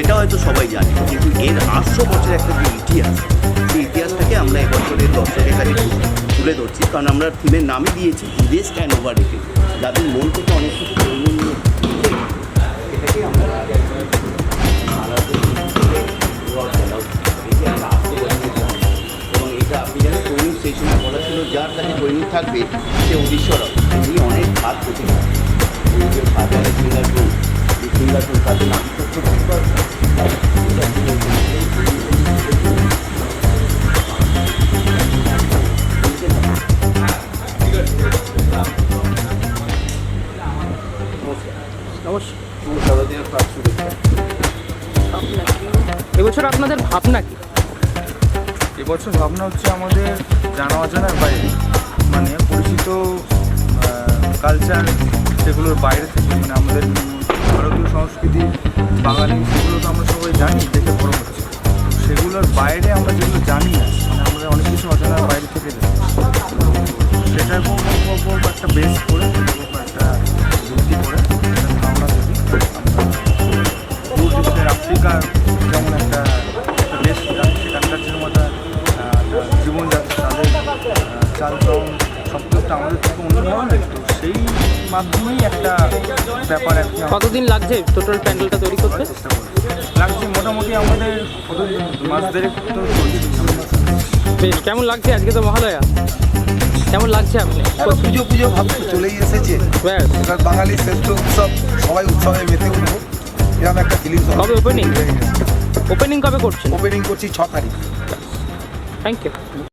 সেটা হয়তো সবাই জানে, কিন্তু এর আটশো বছর একটা যে ইতিহাস, সেই ইতিহাসটাকে আমরা এবছরের দর্শকের কাছে তুলে ধরছি। কারণ আমরা থিমের নামই দিয়েছি বিদেশ ক্যান ওভার রেটে যাদের মন থেকে অনেক কিছু দৈনন্দিন এটাকে আমরা এবং এটা আপনি জানেন সেই সময় বলা ছিল, যার কাছে কৈনিক থাকবে, সে অধীশ্বর হবে। তিনি অনেক ভাগ যে বাজারে সিঙ্গাপুর এই সিঙ্গাপুর তাদের নাম এবছর আপনাদের ভাবনা কি? এবছর ভাবনা হচ্ছে আমাদের জানা অজানার বাইরে মানে পরিচিত কালচার সেগুলোর বাইরে থেকে মানে আমাদের ভারতীয় সংস্কৃতি বাঙালি সেগুলো তো আমরা সবাই জানি দেখে বড় হচ্ছে। সেগুলোর বাইরে আমরা যেগুলো জানি না মানে আমাদের অনেক কিছু অজানার বাইরে থেকে যায় সেটার একটা বেস দেশের যেমন একটা দেশ সেখানকার যেরকম একটা জীবনযাত্রা তাদের চালচলন সব কিছু আমাদের থেকে অন্য ধরনের। তো সেই মাধ্যমেই একটা ব্যাপার একটা কতদিন লাগছে টোটাল প্যান্ডেলটা তৈরি করতে? লাগছে মোটামুটি আমাদের মাস দেড়েক তো বেশ কেমন লাগছে? আজকে তো মহালয়া। কেমন লাগছে আপনি? পুজো পুজো ভাব চলেই এসেছে। ব্যাস। এবার বাঙালি শ্রেষ্ঠ উৎসব সবাই উৎসবে মেতে উঠবো। এরকম একটা ফিলিংস কবে ওপেনিং ওপেনিং কবে করছেন? ওপেনিং করছি ছ তারিখ। Thank you